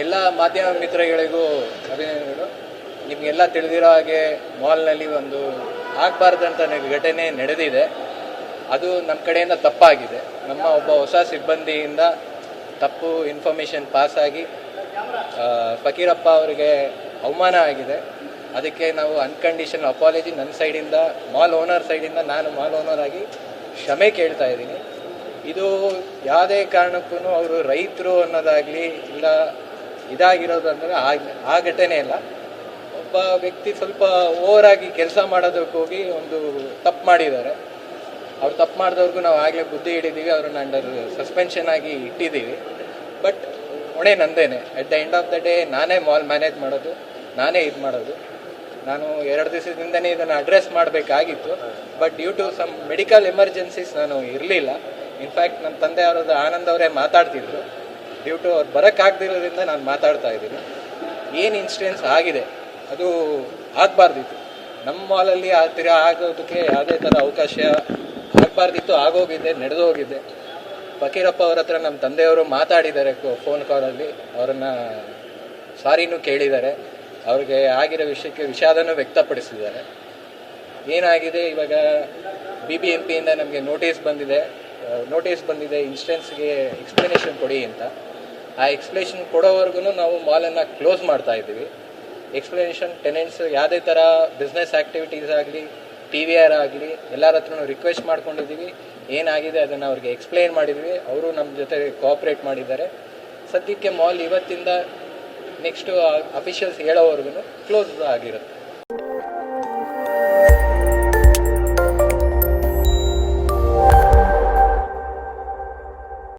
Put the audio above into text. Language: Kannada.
ಎಲ್ಲ ಮಾಧ್ಯಮ ಮಿತ್ರಗಳಿಗೂ ಅಭಿನಂದನೆಗಳು. ನಿಮಗೆಲ್ಲ ತಿಳಿದಿರೋ ಹಾಗೆ ಮಾಲ್ನಲ್ಲಿ ಒಂದು ಆಗಬಾರ್ದಂತ ಘಟನೆ ನಡೆದಿದೆ. ಅದು ನಮ್ಮ ಕಡೆಯಿಂದ ತಪ್ಪಾಗಿದೆ. ನಮ್ಮ ಒಬ್ಬ ಹೊಸ ಸಿಬ್ಬಂದಿಯಿಂದ ತಪ್ಪು ಇನ್ಫಾರ್ಮೇಷನ್ ಪಾಸ್ ಆಗಿ ಆ, ಫಕೀರಪ್ಪ ಅವರಿಗೆ ಅವಮಾನ ಆಗಿದೆ. ಅದಕ್ಕೆ ನಾವು ಅನ್ಕಂಡೀಷನ್ ಅಪಾಲಜಿ ನನ್ನ ಸೈಡಿಂದ ಮಾಲ್ ಓನರ್ ಸೈಡಿಂದ ನಾನು ಮಾಲ್ ಓನರ್ ಆಗಿ ಕ್ಷಮೆ ಕೇಳ್ತಾ ಇದ್ದೀನಿ. ಇದು ಯಾವುದೇ ಕಾರಣಕ್ಕೂ ಅವರು ರೈತರು ಅನ್ನೋದಾಗಲಿ ಇಲ್ಲ ಇದಾಗಿರೋದು ಅಂದರೆ ಆ ಆ ಘಟನೆ ಇಲ್ಲ ಒಬ್ಬ ವ್ಯಕ್ತಿ ಸ್ವಲ್ಪ ಓವರ್ ಆಗಿ ಕೆಲಸ ಮಾಡೋದಕ್ಕೆ ಹೋಗಿ ಒಂದು ತಪ್ಪು ಮಾಡಿದ್ದಾರೆ. ಅವ್ರು ತಪ್ಪು ಮಾಡಿದವ್ರಿಗೂ ನಾವು ಆಗಲೇ ಬುದ್ಧಿ ಹಿಡಿದೀವಿ, ಅವ್ರನ್ನ ಅಂಡರ್ ಸಸ್ಪೆನ್ಷನ್ ಆಗಿ ಇಟ್ಟಿದ್ದೀವಿ. ಬಟ್ ಹೊಣೆ ನಂದೇನೆ. At the end of the day ನಾನೇ ಮಾಲ್ ಮ್ಯಾನೇಜ್ ಮಾಡೋದು, ನಾನೇ ಇದು ಮಾಡೋದು. ನಾನು ಎರಡು ದಿವಸದಿಂದನೇ ಇದನ್ನು ಅಡ್ರೆಸ್ ಮಾಡಬೇಕಾಗಿತ್ತು. But due to some medical emergencies ನಾನು ಇರಲಿಲ್ಲ. ಇನ್ಫ್ಯಾಕ್ಟ್ ನನ್ನ ತಂದೆ ಅವರದ್ದು ಆನಂದ್ ಅವರೇ ಮಾತಾಡ್ತಿದ್ರು. ಡ್ಯೂ ಟು ಅವ್ರು ಬರೋಕ್ಕಾಗದಿರೋದ್ರಿಂದ ನಾನು ಮಾತಾಡ್ತಾ ಇದ್ದೀನಿ. ಏನು ಇನ್ಸಿಡೆನ್ಸ್ ಆಗಿದೆ? ಅದು ಆಗಬಾರ್ದಿತ್ತು. ನಮ್ಮ ಮಾಲಲ್ಲಿ ಆ ಥರ ಆಗೋದಕ್ಕೆ ಯಾವುದೇ ಥರ ಅವಕಾಶ ಆಗಬಾರ್ದಿತ್ತು, ಆಗೋಗಿದೆ, ನಡೆದೋಗಿದೆ. ಫಕೀರಪ್ಪ ಅವ್ರ ಹತ್ರ ನಮ್ಮ ತಂದೆಯವರು ಮಾತಾಡಿದ್ದಾರೆ ಫೋನ್ ಕಾಲಲ್ಲಿ ಅವರನ್ನು ಸಾರಿನೂ ಕೇಳಿದ್ದಾರೆ. ಅವ್ರಿಗೆ ಆಗಿರೋ ವಿಷಯಕ್ಕೆ ವಿಷಾದನೂ ವ್ಯಕ್ತಪಡಿಸಿದ್ದಾರೆ. ಏನಾಗಿದೆ? ಇವಾಗ ಬಿ ಬಿ ಎಂ ಪಿಯಿಂದ ನಮಗೆ ನೋಟಿಸ್ ಬಂದಿದೆ. ನೋಟಿಸ್ ಬಂದಿದೆ ಇನ್ಸ್ಟೆನ್ಸ್ಗೆ ಎಕ್ಸ್ಪ್ಲನೇಷನ್ ಕೊಡಿ ಅಂತ. ಆ ಎಕ್ಸ್ಪ್ಲನೇಷನ್ ಕೊಡೋವರೆಗೂ ನಾವು ಮಾಲನ್ನು ಕ್ಲೋಸ್ ಮಾಡ್ತಾ ಇದ್ದೀವಿ. ಎಕ್ಸ್ಪ್ಲನೇಷನ್ ಟೆನೆಂಟ್ಸ್ ಯಾವುದೇ ಥರ ಬಿಸ್ನೆಸ್ ಆ್ಯಕ್ಟಿವಿಟೀಸ್ ಆಗಲಿ ಟಿ ವಿ ಆರ್ ಆಗಲಿ, ಎಲ್ಲರ ಹತ್ರನೂ ರಿಕ್ವೆಸ್ಟ್ ಮಾಡ್ಕೊಂಡಿದ್ದೀವಿ. ಏನಾಗಿದೆ ಅದನ್ನು ಅವ್ರಿಗೆ ಎಕ್ಸ್ಪ್ಲೈನ್ ಮಾಡಿದ್ವಿ ಅವರು ನಮ್ಮ ಜೊತೆ ಕೋಆಪ್ರೇಟ್ ಮಾಡಿದ್ದಾರೆ. ಸದ್ಯಕ್ಕೆ ಮಾಲ್ ಇವತ್ತಿಂದ ನೆಕ್ಸ್ಟು ಅಫಿಷಿಯಲ್ಸ್ ಹೇಳೋವರೆಗೂ ಕ್ಲೋಸ್ ಆಗಿರುತ್ತೆ.